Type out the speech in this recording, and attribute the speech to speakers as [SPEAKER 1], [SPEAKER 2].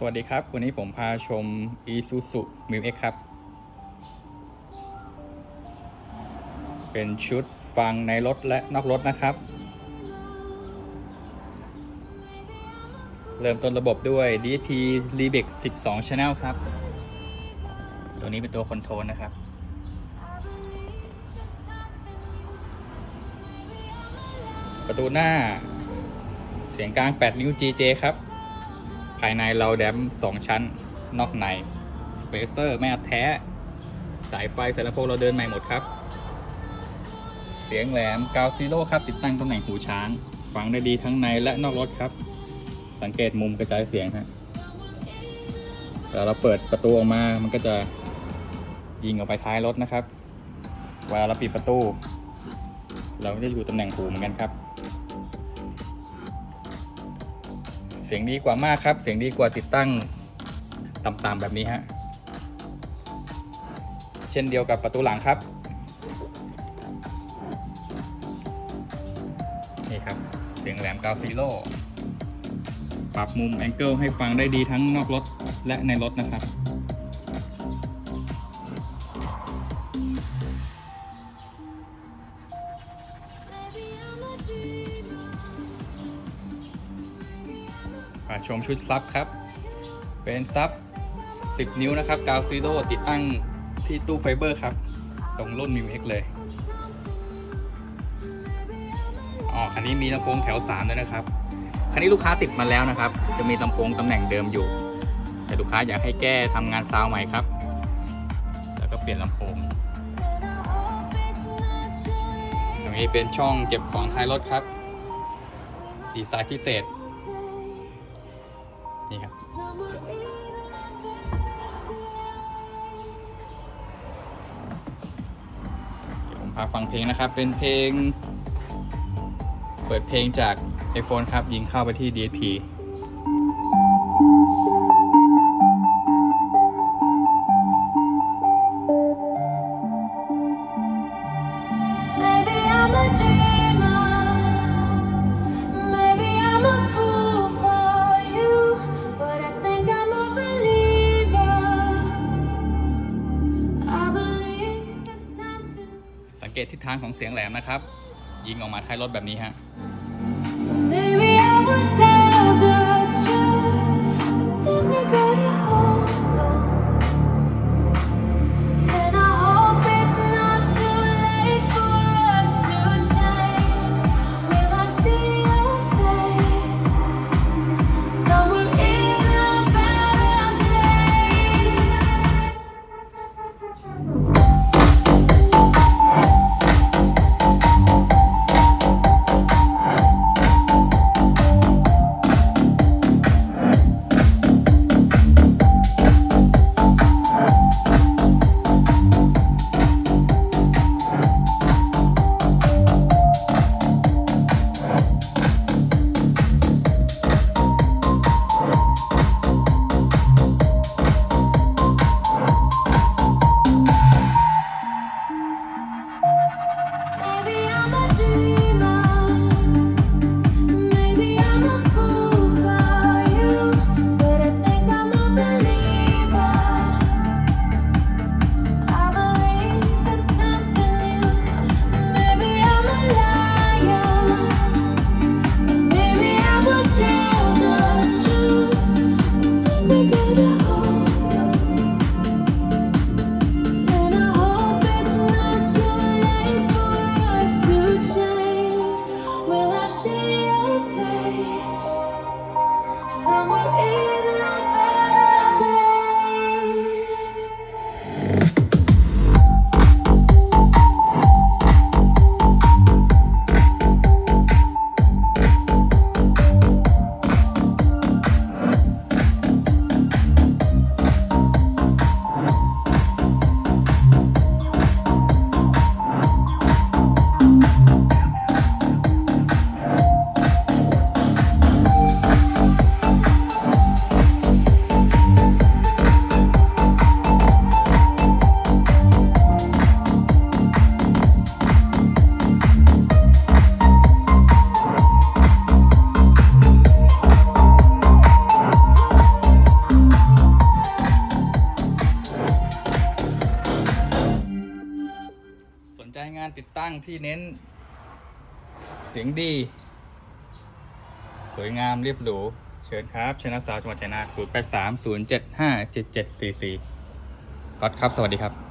[SPEAKER 1] สวัสดีครับ วันนี้ผมพาชม Isuzu m i x ครับ เป็นชุดฟังในรถและนอกรถนะครับ เริ่มต้นระบบด้วย DSP r e b e x 12 Channel ครับ ตัวนี้เป็นตัวคอนโทรลนะครับ ประตูหน้าเสียงกลาง 8 นิ้ว GJ ครับ ภายในเราแดม2ชั้น นอกในสเปเซอร์ไม่อัดแท้ สายไฟสายลำโพงเราเดินใหม่หมดครับ เสียงแหลมกาวซีโร่ครับ ติดตั้งตำแหน่งหูช้าง ฟังได้ดีทั้งในและนอกรถครับ สังเกตมุมกระจายเสียงฮะแต่เราเปิดประตูออกมามันก็จะยิงออกไปท้ายรถนะครับเวลาเราปิดประตู เราก็จะอยู่ตำแหน่งหูเหมือนกันครับ เสียงดีกว่ามากครับ เสียงดีกว่าติดตั้งต่ำๆแบบนี้ฮะ เช่นเดียวกับประตูหลังครับ นี่ครับ เสียงแหลมกาวซีโร่ปรับมุมแองเกิลให้ฟังได้ดีทั้งนอกรถและในรถนะครับ ชมชุดซับครับ เป็นซับ 10 นิ้วนะครับ กาวซีโร่ติดตั้งที่ตู้ไฟเบอร์ครับ ตรงรุ่น m ิ X เเลย อ๋อ คันนี้มีลำโพงแถว 3 ด้วยนะครับ คันนี้ลูกค้าติดมาแล้วนะครับ จะมีลำโพงตำแหน่งเดิมอยู่ แต่ลูกค้าอยากให้แก้ทำงานซาวใหม่ครับ แล้วก็เปลี่ยนลำโพง ตรงนี้เป็นช่องเก็บของท้ายรถครับ ดีไซน์พิเศษ นี่ครับเดี๋ยวผมพาฟังเพลงนะครับ เป็นเพลง เปิดเพลงจาก iPhone ครับ ยิงเข้าไปที่ DSP
[SPEAKER 2] Maybe
[SPEAKER 1] ทิศทางของเสียงแหลมนะครับ ยิงออกมาท้ายรถแบบนี้ฮะ ติดตั้งที่เน้น เสียงดี สวยงามเรียบหรูเชิญครับชนะสาวจังหวัดชัยนาท0 8 3 0 7 5 7 7 4 4ก๊อตครับ สวัสดีครับ